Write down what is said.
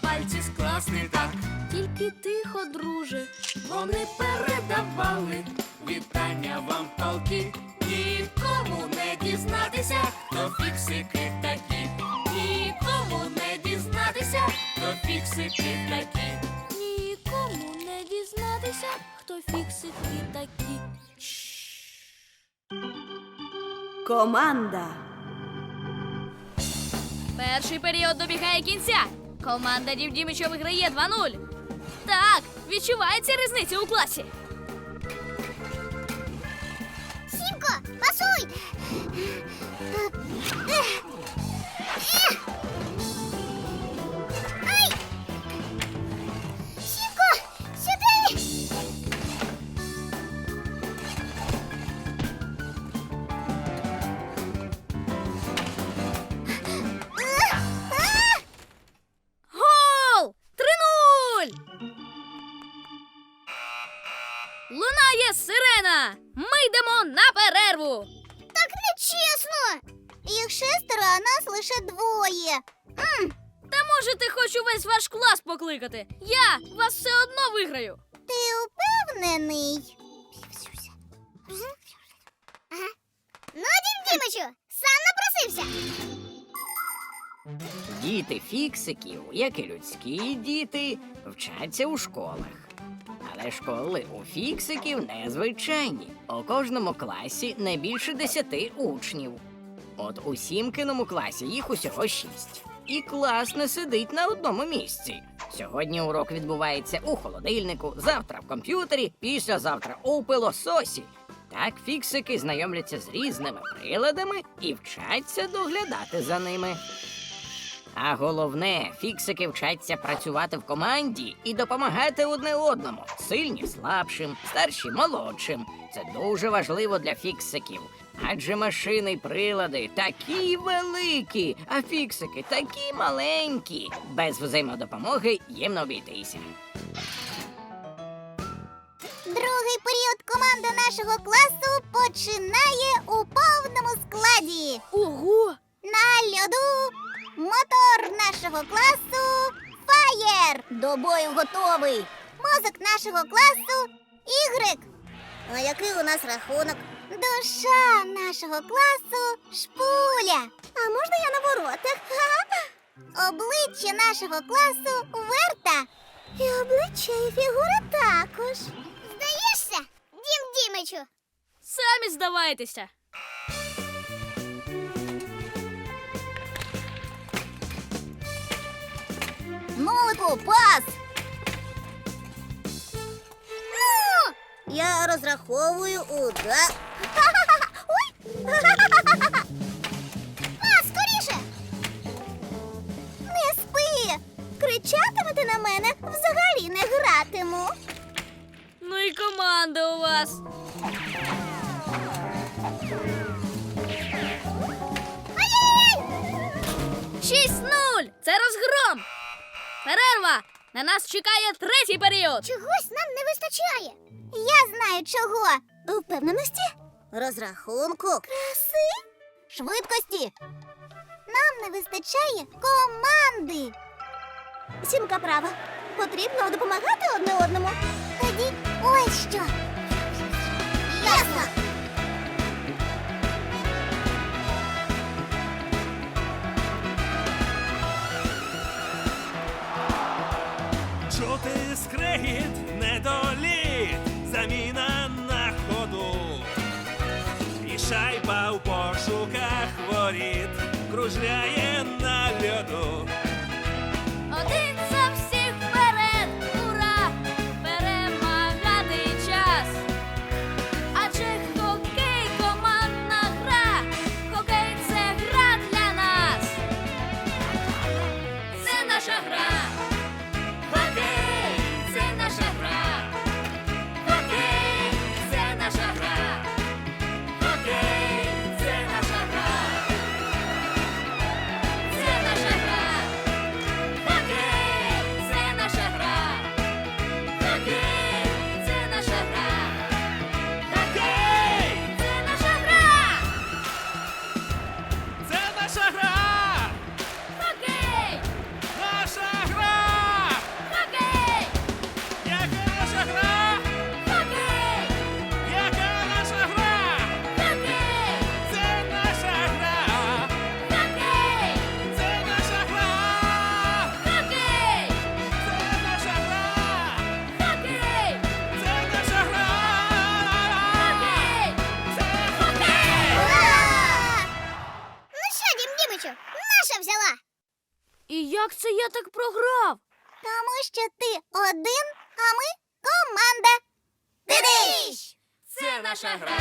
пальці скласти так. Тільки тихо, друже. Вони передавали вітання вам толки. Нікому не дізнатися, хто фіксики такі. Нікому не дізнатися, хто фіксики такі. Нікому не дізнатися, хто фіксики такі. Команда. Перший період добігає кінця. Команда Дів Дімича виграє 2-0. Так, відчувається різниця у класі. Сімко, пасуй! Лунає сирена! Ми йдемо на перерву! Так нечесно! Їх шестеро, а нас лише двоє. Та може ти хоч увесь ваш клас покликати? Я вас все одно виграю. Ти упевнений? Ага. Ну, Дім Дімичу, сам напросився. Діти фіксиків, як і людські діти, вчаться у школах. Але школи у фіксиків незвичайні. У кожному класі не більше десяти учнів. От у сімкиному класі їх усього шість. І клас не сидить на одному місці. Сьогодні урок відбувається у холодильнику, завтра в комп'ютері, післязавтра у пилососі. Так фіксики знайомляться з різними приладами і вчаться доглядати за ними. А головне, фіксики вчаться працювати в команді і допомагати одне одному, сильні слабшим, старші молодшим. Це дуже важливо для фіксиків. Адже машини й прилади такі великі, а фіксики такі маленькі. Без взаємодопомоги їм не обійтися. Другий період команда нашого класу починає у повному складі. Ого! На льоду мотор нашого класу Фаєр. До бою готовий. Мозок нашого класу Ігрек. А який у нас рахунок? Душа нашого класу Шпуля. А можна я на воротах? Обличчя нашого класу Верта. І обличчя і фігура також. Здаєшся, Дім Дімичу? Самі здавайтеся. Нолику, пас! Я розраховую удар. Ой! Скоріше! Не спи! Кричатимете на мене, взагалі не гратиму. Ну і команда у вас. Ай-яй-яй! 6-0! Це розгром! Перерва! На нас чекає третій період. Чогось нам не вистачає. Я знаю чого. Впевненості? Розрахунку. Краси? Швидкості. Нам не вистачає команди. Сімка права. Потрібно допомагати одне одному. Тоді ось що. Ясно. Заміна на ходу. І шайба в пошуках воріт кружляє Маша взяла. І як це я так програв? Тому що ти один, а ми команда. Дидиш! Це наша гра.